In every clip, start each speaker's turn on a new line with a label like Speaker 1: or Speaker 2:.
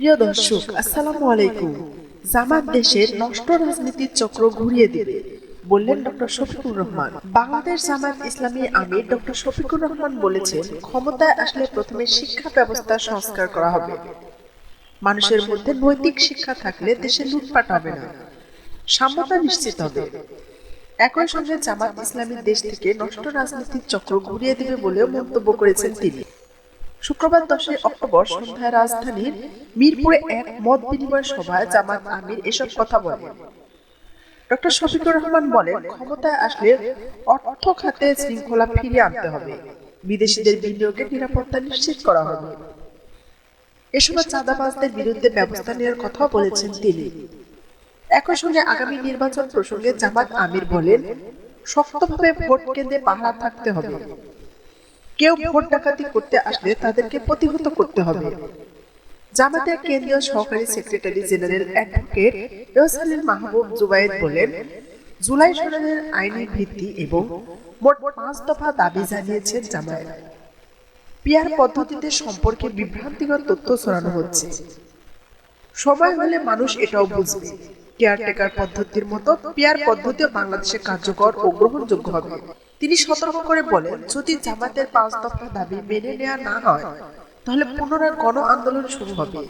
Speaker 1: প্রিয় দর্শক, আসসালামু আলাইকুম। জামাত দেশের নষ্ট রাজনীতির চক্র ঘুরিয়ে দিবে। বললেন ডক্টর শফিকুর রহমান। বাংলাদেশ জামাত ইসলামী আমির ডক্টর শফিকুর রহমান বলেছেন, ক্ষমতায় আসলে প্রথমে শিক্ষা ব্যবস্থা সংস্কার করা হবে। মানুষের মধ্যে নৈতিক শিক্ষা থাকলে দেশে লুটপাট হবে না। সাম্যতা নিশ্চিত হবে। একই সঙ্গে জামাত ইসলামী দেশ থেকে নষ্ট রাজনীতির চক্র ঘুরিয়ে দেবে বলেও মন্তব্য করেছেন তিনি। শুক্রবার দশই অক্টোবর সন্ধ্যায় রাজধানীর মিরপুরে এক মত বিনিময় সভায় জামাত আমির এসব কথা বলেন। ডক্টর শফিকুর রহমান বলেন, ক্ষমতায় আসলে অর্থ খাতে শৃঙ্খলা ফিরিয়ে আনতে হবে। বিদেশিদের বিনিয়োগের নিরাপত্তা নিশ্চিত করা হবে। এ সময় চাঁদাবাজদের বিরুদ্ধে ব্যবস্থা নেওয়ার কথাও বলেছেন তিনি। একই সঙ্গে আগামী নির্বাচন প্রসঙ্গে জামাত আমির বলেন, শক্তভাবে ভোট কেন্দ্রে পাহারা থাকতে হবে। কেউ ভোট ডাকাতি করতে আসলে তাদেরকে প্রতিহত করতে হবে। জামাতের কেন্দ্রীয় সহকারী secretary general advocate Ihsanul Mahbub Zubayed বলেন, জুলাই সনদের আইনি ভিত্তি এবং মোট পাঁচ দফা দাবি জানিয়েছেন জামায়াত। পিয়ার পদ্ধতিতে সম্পর্কে বিভ্রান্তিকর তথ্য ছড়ানো হচ্ছে। সময় হলে মানুষ এটাও বুঝবে, কেয়ারটেকার পদ্ধতির মতো পিয়ার পদ্ধতিও বাংলাদেশে কার্যকর ও গ্রহণযোগ্য হবে। তিনি সতর্ক করে বলেন, যদি জামাতের পাঁচ দফা দাবি মেনে নেওয়া না হয়, তাহলে পুনরায় গণ আন্দোলন শুরু হবে।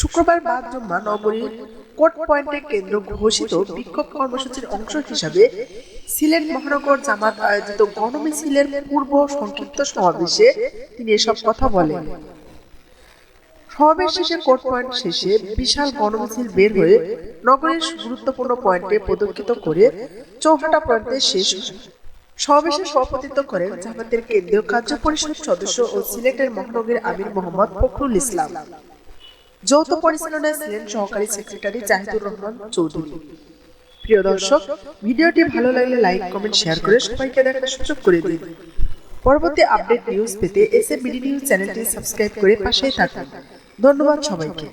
Speaker 1: শুক্রবার বাদ জুম্মা নগরীর কোর্ট পয়েন্টে কেন্দ্র ঘোষিত বিক্ষোভ কর্মসূচির অংশ হিসাবে সিলেট মহানগর জামাত আয়োজিত গণমিছিলের পূর্ব সংক্ষিপ্ত সমাবেশে তিনি এসব কথা বলেন। সমাবেশ শেষে কোর্ট পয়েন্ট শেষে বিশাল গণমিছিল বের হয়ে নগরের গুরুত্বপূর্ণ পয়েন্টে প্রদক্ষিত করে চৌহাটা পয়েন্টে শেষ হয়। সমাবেশে সভাপতিত্ব করেন জামাতের কেন্দ্রীয় কার্য পরিষদ সদস্য ও সিলেটের মহানগরীর আমির মোহাম্মদ ফখরুল ইসলাম। যৌথ পরিচালনায় ছিলেন সহকারী সেক্রেটারি জাহিদুর রহমান চৌধুরী। প্রিয় দর্শক ভিডিওটি ভালো লাগলে লাইক কমেন্ট শেয়ার করে সবাইকে দেখার সুযোগ করে দিন। পরবর্তী আপডেট নিউজ পেতে এস এ নিউজ চ্যানেলটি সাবস্ক্রাইব করে পাশেই থাকুন। ধন্যবাদ সবাইকে।